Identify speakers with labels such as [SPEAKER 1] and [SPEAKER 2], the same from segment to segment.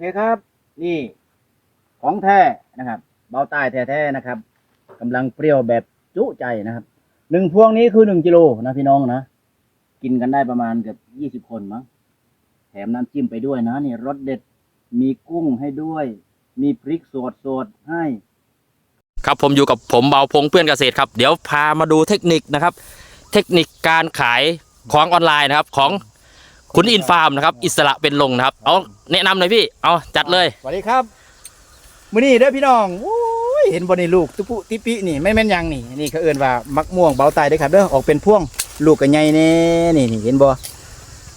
[SPEAKER 1] เคครับ นี่ของแท้นะครับ เบาใต้แท้ๆนะครับกำลังเปรี้ยวแบบจุใจนะครับหนึ่งพวงนี้คือหนึ่งกิโลนะพี่น้องนะกินกันได้ประมาณเกือบยี่สิบคนมั้งแถมน้ำจิ้มไปด้วยนะนี่รสเด็ดมีกุ้งให้ด้วย มีพริกสดสดๆให้
[SPEAKER 2] ครับผมอยู่กับผมเบาพงเพื่อนเกษตรครับ เดี๋ยวพามาดูเทคนิคนะครับ เทคนิคการขายของออนไลน์นะครับ ของ คุณอินฟาร์มนะครับ อิสระเป็นลงนะครับ เอาแนะนำหน่อยพี่ เอาจัดเลย
[SPEAKER 1] สวัสดีครับมื้อนี้เด้อพี่น้องโอ้ยเห็นบ่นี่ลูกตุปุติปินี่ไม่แม่นหยังนี่นี่เขาเอิ้นว่ามักม่วงเบาไตเด้อครับเด้อออกเป็นพ่วงลูกก็ใหญ่แน่นี่นี่เห็นบ่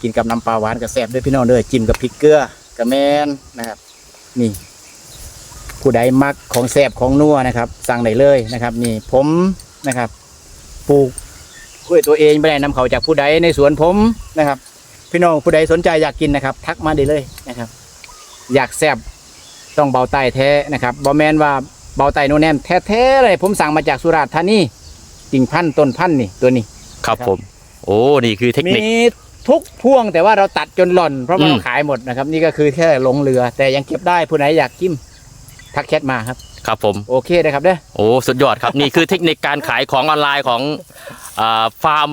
[SPEAKER 1] กินกับน้ำปลาหวานก็แซ่บเด้อพี่น้องเด้อจิ้มกับพริกเกลือก็แม่นนะครับ นี่ ผู้ใดมักของแซ่บของนัวนะครับ สั่งได้เลยนะครับ นี่ผมนะครับปลูกด้วยตัวเองไม่ได้นำเขาจากผู้ใดในสวนผมนะครับ พี่น้องผู้ใดสนใจอยากกินนะครับ ทักมาได้เลยนะครับ อยากแซ่บต้องเบาไตแท้นะครับบอแมนว่าเบาไตโนแนมแท้ๆเลยผมสั่งมาจากสุราษฎร์ธานีกิ่งพันธุ์ต้นพันธุ์นี่ตัวนี้
[SPEAKER 2] ครับผม โอ้นี่คือเทคนิค
[SPEAKER 1] มีทุกพ่วงแต่ว่าเราตัดจนหล่อนเพราะว่า
[SPEAKER 2] อืม
[SPEAKER 1] เราขายหมดนะครับ นี่ก็คือแค่ลงเรือ แต่ยังเก็บได้ผู้ไหนอยากกิมทักแชทมาครับ
[SPEAKER 2] ครับผม
[SPEAKER 1] โอเคนะครับเด้อ
[SPEAKER 2] โอ้สุดยอดครับ นี่คือเทคนิคการขายของออนไลน์ของอ่าฟาร์ม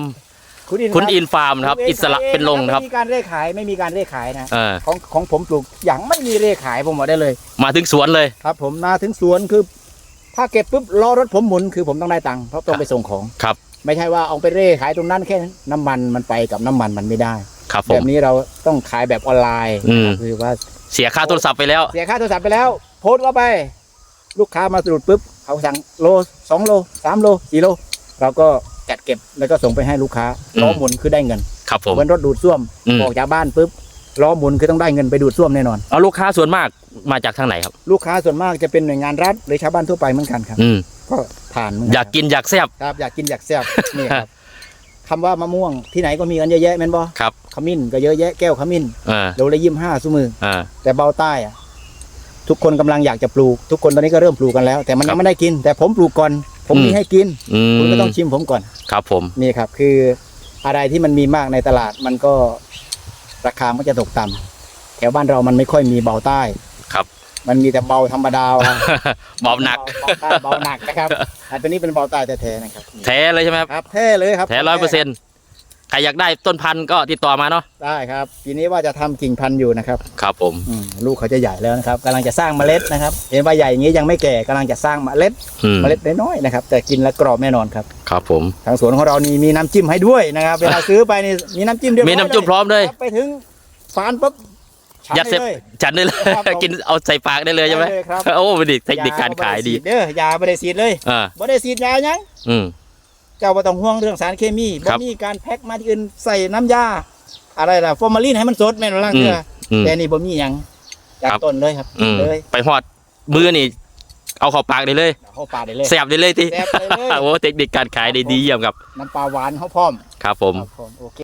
[SPEAKER 1] คุณอิน
[SPEAKER 2] คุณ
[SPEAKER 1] รับ
[SPEAKER 2] อินฟาร์มนะครับ
[SPEAKER 1] ปลูกง
[SPEAKER 2] อิสระเป็นลงนะครับ
[SPEAKER 1] ไม่มีการเร่ขายไม่มีการเร่ขายนะ
[SPEAKER 2] เออ
[SPEAKER 1] ของของผมปลูกอย่างไม่มีเร่ขายผมบอกได้เลย
[SPEAKER 2] มาถึงสวนเลย
[SPEAKER 1] ครับ ผมมาถึงสวนคือ ถ้าเก็บปุ๊บรอรถผมหมุนคือผมต้องได้ตังค์เพราะต้องไปส่งของ
[SPEAKER 2] ครับ
[SPEAKER 1] ไม่ใช่ว่าเอาไปเร่ขายตรงนั้นแค่น้ำมันมันไปกับน้ำมันมันไม่ได้
[SPEAKER 2] ครับผ
[SPEAKER 1] แบ
[SPEAKER 2] ม
[SPEAKER 1] บนี้เราต้องขายแบบออนไลน์
[SPEAKER 2] อืม
[SPEAKER 1] คือว่า
[SPEAKER 2] เสียค่าโทรศัพท์ไปแล้ว
[SPEAKER 1] เสียค่าโทรศัพท์ไปแล้ว โพสต์เข้าไป ลูกค้ามาสรุปปุ๊บเขาสั่งโลสองโลสามโลสี่โล เราก็ จัดเก็บแล้วก็ส่งไปให้ลูกค้า
[SPEAKER 2] อืม
[SPEAKER 1] ล้อหมุนคือได้เงิน
[SPEAKER 2] ครับผม
[SPEAKER 1] เหมือนรถดูดซ่วม
[SPEAKER 2] อืม
[SPEAKER 1] ออกจากบ้านปุ๊บล้อหมุนคือต้องได้เงินไปดูดซ่วมแน่นอน
[SPEAKER 2] เอาลูกค้าส่วนมากมาจากทางไหนครับ
[SPEAKER 1] ลูกค้าส่วนมากจะเป็นหน่วยงานรัฐหรือชาวบ้านทั่วไปเหมือนกันครับ
[SPEAKER 2] อืม
[SPEAKER 1] ก็ผ่านเหมือน
[SPEAKER 2] อยากกินอยากแซ่บ
[SPEAKER 1] ครับอยากกินอยากแซ่บนี่ครับคำว่ามะม่วงที่ไหนก็มีกันเยอะแยะแม่นบ่
[SPEAKER 2] ครับ
[SPEAKER 1] ขมิ้นก็เยอะแยะแก้วขมิ้น
[SPEAKER 2] อ่า
[SPEAKER 1] โลละยี่ห้าสุมือ
[SPEAKER 2] อ่า
[SPEAKER 1] แต่เบาใต้อะทุกคนกำลังอยากจะปลูก ทุกคนตอนนี้ก็เริ่มปลูกกันแล้ว แต่มัน
[SPEAKER 2] ครั
[SPEAKER 1] ยั
[SPEAKER 2] บ
[SPEAKER 1] งไม่ได้กิน แต่ผมปลูกก่อน ผม
[SPEAKER 2] อืม
[SPEAKER 1] มีให้กิน
[SPEAKER 2] อืม
[SPEAKER 1] คุณก็ต้องชิมผมก่อน
[SPEAKER 2] ครับผม
[SPEAKER 1] นี่ครับคืออะไรที่มันมีมากในตลาดมันก็ราคามันจะตกต่ำแถวบ้านเรามันไม่ค่อยมีเบาใต้
[SPEAKER 2] ครับ
[SPEAKER 1] มันมีแต่เบาธรรมดา
[SPEAKER 2] เบาหนัก
[SPEAKER 1] เบาใต้เบาหนักนะครับอันตัวนี้เป็นเบาใต้แท้ๆนะครับ
[SPEAKER 2] แท้เลยใช่ไหมครับ
[SPEAKER 1] ครับแท้เลยครับ
[SPEAKER 2] แท้ร้อยเปอร์เซ็นต์ ใครอยากได้ต้นพันธุ์ก็ติดต่อมาเนาะ
[SPEAKER 1] ได้ครับปีนี้ว่าจะทำกิ่งพันธุ์อยู่นะครับ
[SPEAKER 2] ครับผม
[SPEAKER 1] อืมลูกเขาจะใหญ่แล้วนะครับกำลังจะสร้างเมล็ดนะครับ เห็นว่าใหญ่อย่างนี้ยังไม่แก่กำลังจะสร้างเมล็ด
[SPEAKER 2] อืม
[SPEAKER 1] เมล็ดน้อยๆนะครับ แต่กินแล้วกรอบแน่นอนครับ
[SPEAKER 2] ครับผม
[SPEAKER 1] ทางสวนของเรานี่มีน้ำจิ้มให้ด้วยนะครับ เวลาซื้อไปนี่มีน้ำจิ้มเรียบร้อย
[SPEAKER 2] มีน้ำจุ่มพร้อมเลย
[SPEAKER 1] ครับไปถึงฟานปุ๊บฉัน
[SPEAKER 2] ยัดเสร็จ
[SPEAKER 1] ได้เลย
[SPEAKER 2] จัดได้เลย
[SPEAKER 1] ครับผม
[SPEAKER 2] กินเอาใส่ปากได้เลยใช่ไหม
[SPEAKER 1] ได้เลยครับ
[SPEAKER 2] โอ้เป็นดิเทคนิคการขายดี
[SPEAKER 1] เด้อยาบริสีดเลย
[SPEAKER 2] อ่า
[SPEAKER 1] บริสีดยาหยัง
[SPEAKER 2] อืม
[SPEAKER 1] เจ้าบ่ต้องห่วงเรื่องสารเคมี
[SPEAKER 2] ครั
[SPEAKER 1] บ่
[SPEAKER 2] บ
[SPEAKER 1] มีการแพ็คมาที่อื่นใส่น้ำยาอะไรล่ะฟอร์มาลีนให้มันสดแม่นบ่ล่ะ
[SPEAKER 2] อืม
[SPEAKER 1] เชื่อ
[SPEAKER 2] อืม
[SPEAKER 1] แต่นี่บ่มีหยังจาก
[SPEAKER 2] ครับ
[SPEAKER 1] ต้นเลยครับ
[SPEAKER 2] อืม
[SPEAKER 1] เลย
[SPEAKER 2] ไปหอดมือนี่ เอาเข้าปากได้เลย
[SPEAKER 1] เข้าปากได้เลย
[SPEAKER 2] แสบได้เลยที
[SPEAKER 1] แซ่บได้เลย
[SPEAKER 2] โอ้เทคนิคการขายได้ดีเยี่ยมครับ
[SPEAKER 1] น้ำปลาหวานเขาพร้อม
[SPEAKER 2] ครับผม
[SPEAKER 1] ครับผมโอเค